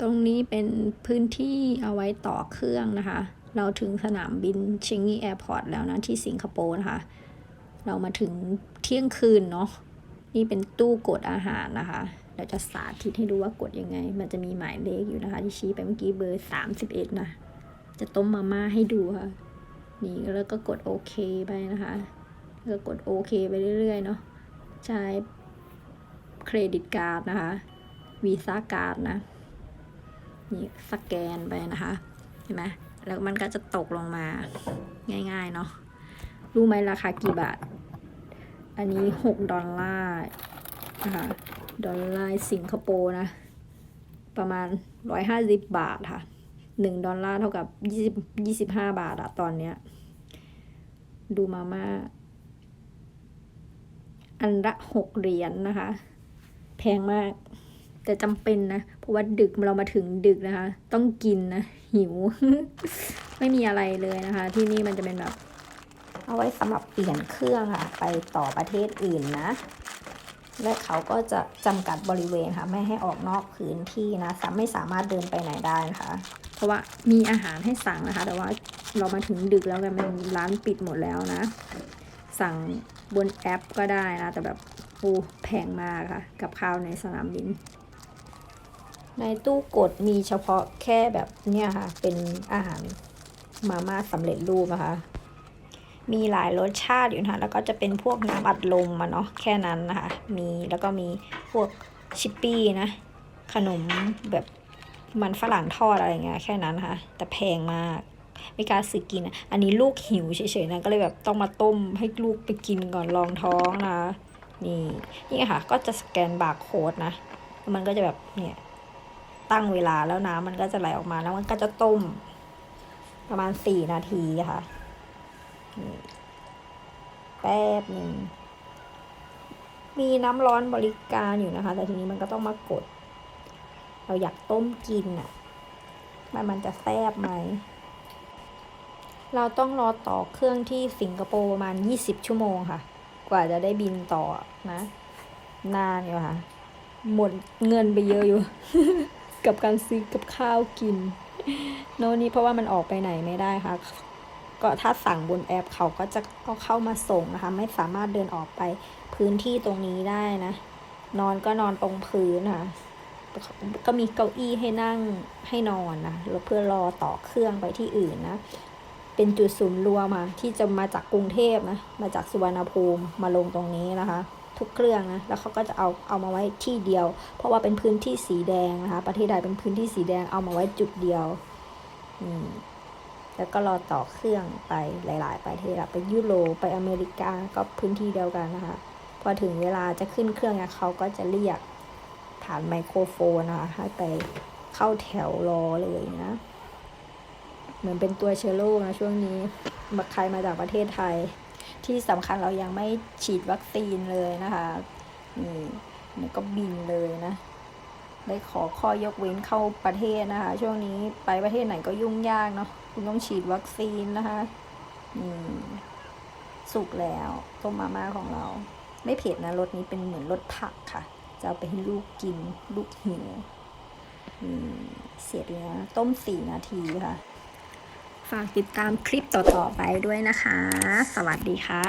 ตรงนี้เป็นพื้นที่เอาไว้ต่อเครื่องนะคะ เราถึงสนามบินเชงงีแอร์พอร์ตแล้วนะที่สิงคโปร์นะคะ เรามาถึงเที่ยงคืนเนาะ นี่เป็นตู้กดอาหารนะคะเดี๋ยวจะสาธิตให้ดูว่ากดยังไง มันจะมีหมายเลขอยู่นะคะ ที่ชี้ไปเมื่อกี้เบอร์สามสิบเอ็ดนะ จะต้มมาม่าให้ดูค่ะ นี่แล้วก็กดโอเคไปนะคะ แล้วก็กดโอเคไปเรื่อยๆเนาะ ใช้เครดิตการ์ดนะคะ วีซ่าการ์ดนะ นี่สแกนไปนะคะ เห็นไหมแล้วมันก็จะตกลงมาง่าย ๆ เนาะรู้ไหมราคากี่บาท อันนี้หกดอลลาร์นะคะดอลลาร์สิงคโปร์นะ ประมาณร้อยห้าสิบบาทค่ะหนึ่งดอลลาร์เท่ากับยี่สิบยี่สิบห้าบาทอะตอนเนี้ย ดูมาม่าอันละหกเหรียญนนะคะ แพงมาก แต่จำเป็นนะเพราะว่าดึกเรามาถึงดึกนะคะ ต้องกินนะหิว ไม่มีอะไรเลยนะคะ ที่นี่มันจะเป็นแบบ เอาไว้สำหรับเปลี่ยนเครื่องค่ะ ไปต่อประเทศอื่นนะ และเขาก็จะจำกัดบริเวณค่ะ ไม่ให้ออกนอกพื้นที่นะสามไม่สามารถเดินไปไหนได้นะคะ เพราะว่ามีอาหารให้สั่งนะคะ แต่ว่าเรามาถึงดึกแล้วกันมันร้านปิดหมดแล้วนะ สั่งบนแอปก็ได้นะ แต่แบบโอ้แพงมากค่ะ กับข้าวในสนามบิน ในตู้กดมีเฉพาะแค่แบบเนี่ยค่ะ เป็นอาหารมาม่าสำเร็จรูปนะคะ มีหลายรสชาติอยู่นะคะแล้วก็จะเป็นพวกน้ำอัดลมมาเนาะแค่นั้นนะคะ มีแล้วก็มีพวกชิปปี้นะ ขนมแบบมันฝรั่งทอดอะไรเงี้ยแค่นั้นนะคะแต่แพงมากไม่กล้าซื้อกินอะอันนี้ลูกหิวเฉยๆนะก็เลยแบบต้องมาต้มให้ลูกไปกินก่อนรองท้องนะนี่นี่ค่ะ ก็จะสแกนบาร์โค้ดนะ มันก็จะแบบเนี่ย ตั้งเวลาแล้วน้ำมันก็จะไหลออกมาแล้วมันก็จะต้ม ประมาณสี่นาทีค่ะแป๊บหนึ่งมีน้ำร้อนบริการอยู่นะคะ แต่ทีนี้มันก็ต้องมากด เราอยากต้มกินอะ่ะมันมันจะแซบไหม เราต้องรอต่อเครื่องที่สิงคโปร์ประมาณ 20 ชั่วโมงค่ะ กว่าจะได้บินต่อนะ นานอยู่ค่ะ หมดเงินไปเยอะอยู่ กับการซื้อกับข้าวกิน โน่นนี่เพราะว่ามันออกไปไหนไม่ได้ค่ะ ก็ถ้าสั่งบนแอปเขาก็จะก็เข้ามาส่งนะคะ ไม่สามารถเดินออกไปพื้นที่ตรงนี้ได้นะ นอนก็นอนตรงพื้นค่ะก็มีเก้าอี้ให้นั่งให้นอนนะแล้วเพื่อรอต่อเครื่องไปที่อื่นนะ เป็นจุดศูนย์รวมมาที่จะมาจากกรุงเทพนะ มาจากสุวรรณภูมิมาลงตรงนี้นะคะ ทุกเครื่องนะแล้วเขาก็จะเอาเอามาไว้ที่เดียว เพราะว่าเป็นพื้นที่สีแดงนะคะ ประเทศใดเป็นพื้นที่สีแดงเอามาไว้จุดเดียวนี่แล้วก็รอต่อเครื่องไปหลาย ๆ ประเทศอะไปยุโรปไปอเมริกาก็พื้นที่เดียวกันนะคะ พอถึงเวลาจะขึ้นเครื่องเนี่ยเขาก็จะเรียกผ่านไมโครโฟนนะคะให้ไปเข้าแถวรอเลยนะเหมือนเป็นตัวเชื้อโรคนะช่วงนี้มาใครมาจากประเทศไทย ที่สำคัญเรายังไม่ฉีดวัคซีนเลยนะคะนี่นี่ก็บินเลยนะ ได้ขอข้อยกเว้นเข้าประเทศนะคะ ช่วงนี้ไปประเทศไหนก็ยุ่งยากเนาะคุณต้องฉีดวัคซีนนะคะนี่สุกแล้วต้มมาม่าของเรา ไม่เผ็ดนะรสนี้เป็นเหมือนรสผักค่ะ จะเอาไปให้ลูกกิน ลูกหิวเสร็จแล้วต้มสี่นาทีค่ะ ฝากติดตามคลิปต่อๆไปด้วยนะคะ สวัสดีค่ะ